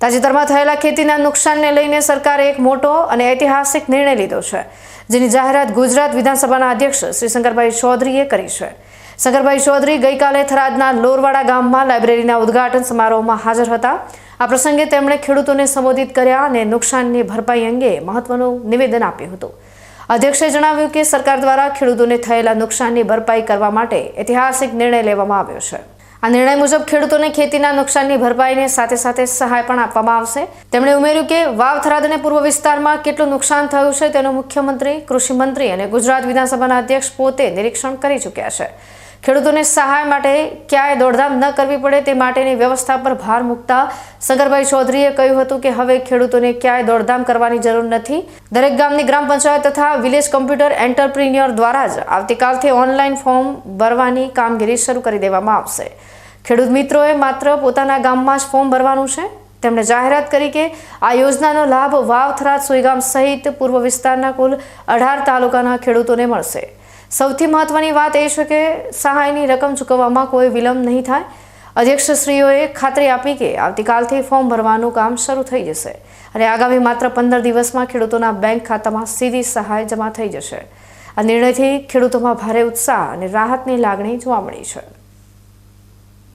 તાજેતરમાં થયેલા ખેતીના નુકસાનને લઈને સરકારે એક મોટો અને ઐતિહાસિક નિર્ણય લીધો છે, જેની જાહેરાત ગુજરાત વિધાનસભાના અધ્યક્ષ શ્રી શંકરભાઈ ચૌધરીએ કરી છે. શંકરભાઈ ચૌધરી ગઈકાલે થરાદના લોરવાડા ગામમાં લાઇબ્રેરીના ઉદ્ઘાટન સમારોહમાં હાજર હતા. આ પ્રસંગે તેમણે ખેડૂતોને સંબોધિત કર્યા અને નુકસાનની ભરપાઈ અંગે મહત્વનું નિવેદન આપ્યું હતું. અધ્યક્ષે જણાવ્યું કે સરકાર દ્વારા ખેડૂતોને થયેલા નુકસાનની ભરપાઈ કરવા માટે ઐતિહાસિક નિર્ણય લેવામાં આવ્યો છે. આ નિર્ણય મુજબ ખેડૂતોને ખેતીના નુકસાનની ભરપાઈને સાથે સાથે સહાય પણ આપવામાં આવશે. તેમણે ઉમેર્યું કે વાવ થરાદ અને પૂર્વ વિસ્તારમાં કેટલું નુકસાન થયું છે તેનું મુખ્યમંત્રી, કૃષિમંત્રી અને ગુજરાત વિધાનસભાના અધ્યક્ષ પોતે નિરીક્ષણ કરી ચૂક્યા છે. ખેડૂતોને સહાય માટે ક્યાંય દોડધામ ન કરવી પડે તે માટેની વ્યવસ્થા પર ભાર મૂકતા શંકરભાઈ ચૌધરીએ કહ્યું હતું કે હવે ખેડૂતોને ક્યાંય દોડધામ કરવાની જરૂર નથી. દરેક ગામની ગ્રામ પંચાયત તથા વિલેજ કમ્પ્યુટર એન્ટરપ્રિન્યોર દ્વારા જ આવતીકાલથી ઓનલાઈન ફોર્મ ભરવાની કામગીરી શરૂ કરી દેવામાં આવશે. ખેડૂત મિત્રોએ માત્ર પોતાના ગામમાં જ ફોર્મ ભરવાનું છે. તેમણે જાહેરાત કરી કે આ યોજનાનો લાભ વાવ થરાદ સુઈગામ સહિત પૂર્વ વિસ્તારના કુલ અઢાર તાલુકાના ખેડૂતોને મળશે. સૌથી મહત્વની વાત એ છે કે સહાયની રકમ ચૂકવવામાં કોઈ વિલંબ નહીં થાય. અધ્યક્ષશ્રીઓએ ખાતરી આપી કે આવતીકાલથી ફોર્મ ભરવાનું કામ શરૂ થઈ જશે અને આગામી માત્ર પંદર દિવસમાં ખેડૂતોના બેંક ખાતામાં સીધી સહાય જમા થઈ જશે. આ નિર્ણયથી ખેડૂતોમાં ભારે ઉત્સાહ અને રાહતની લાગણી જોવા મળી છે.